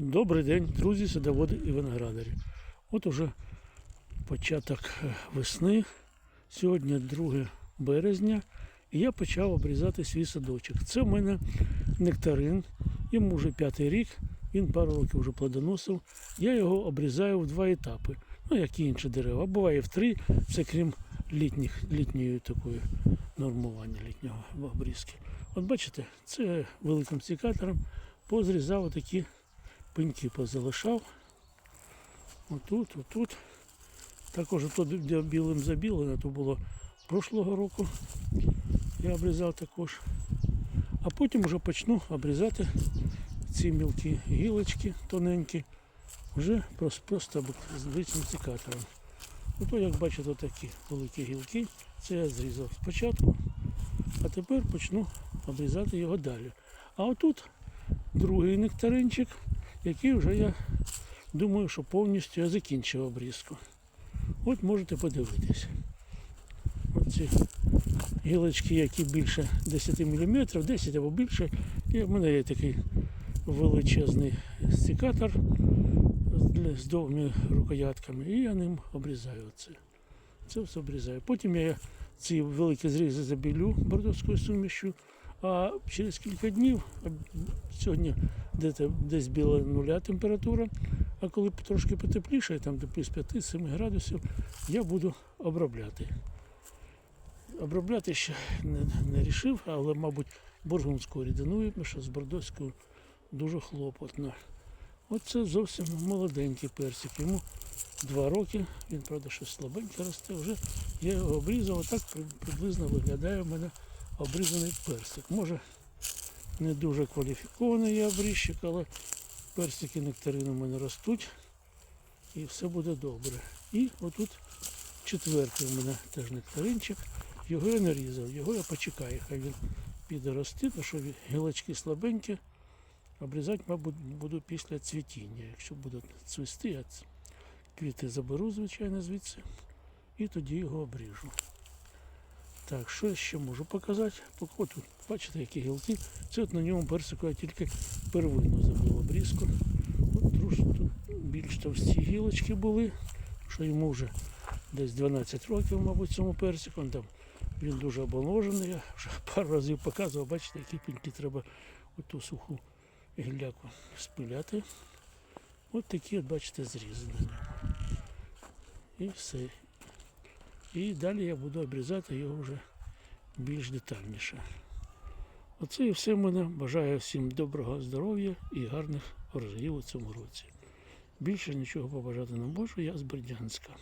Добрий день, друзі, садоводи і виноградарі. От уже початок е, весни. Сьогодні 2 березня. І я почав обрізати свій садочок. Це в мене нектарин. Йому вже п'ятий рік. Він пару років вже плодоносив. Я його обрізаю в два етапи. Ну, як і інші дерева. Буває в три, це крім літніх, літньої такої нормування літнього обрізки. От бачите, це великим секатором позрізав отакі пеньки позалишав. Отут, отут. Також тут де білим забілене, то було прошлого року. Я обрізав також. А потім вже почну обрізати ці мілкі гілочки тоненькі, вже просто, звичним цикатором. Ото, як бачите, такі великі гілки. Це я зрізав спочатку, а тепер почну обрізати його далі. А отут другий нектаринчик, який вже я думаю, що повністю я закінчив обрізку. От можете подивитись. Оці гілочки, які більше 10 мм, 10 або більше. І в мене є такий величезний секатор з- з довгими рукоятками, і я ним обрізаю це. Це все обрізаю. Потім я ці великі зрізи забілю бордовською сумішю, а через кілька днів, сьогодні десь, біля нуля температура, а коли трошки потепліше, там до плюс 5-7 градусів, я буду обробляти. Обробляти ще не, не рішив, але, мабуть, бургундською рідиною, що з бордоською дуже хлопотно. Оце зовсім молоденький персик. Йому два роки, він, правда, щось слабеньке росте. Вже я його обрізав, отак приблизно виглядає в мене обрізаний персик. Може, не дуже кваліфікований я обрізчик, але персики нектарини в мене ростуть і все буде добре. І отут четвертий у мене теж нектаринчик. Його я не різав, його я почекаю, хай він піде рости, тому що гілочки слабенькі. Обрізати, мабуть, буду після цвітіння. Якщо будуть цвісти, я квіти заберу, звичайно, звідси. І тоді його обріжу. Так, що я ще можу показати? От бачите, які гілки. Це от на ньому персику я тільки первинну забив обрізку. От трошки більш товсті гілочки були, що йому вже десь 12 років, мабуть, цьому персику. Там він дуже оболожений. Я вже пару разів показував, бачите, які піньки треба оту суху гілляку спиляти. От такі, от, бачите, ньому. І все. І далі я буду обрізати його вже більш детальніше. Оце і все в мене. Бажаю всім доброго здоров'я і гарних врожаїв у цьому році. Більше нічого побажати не можу, я з Бердянська.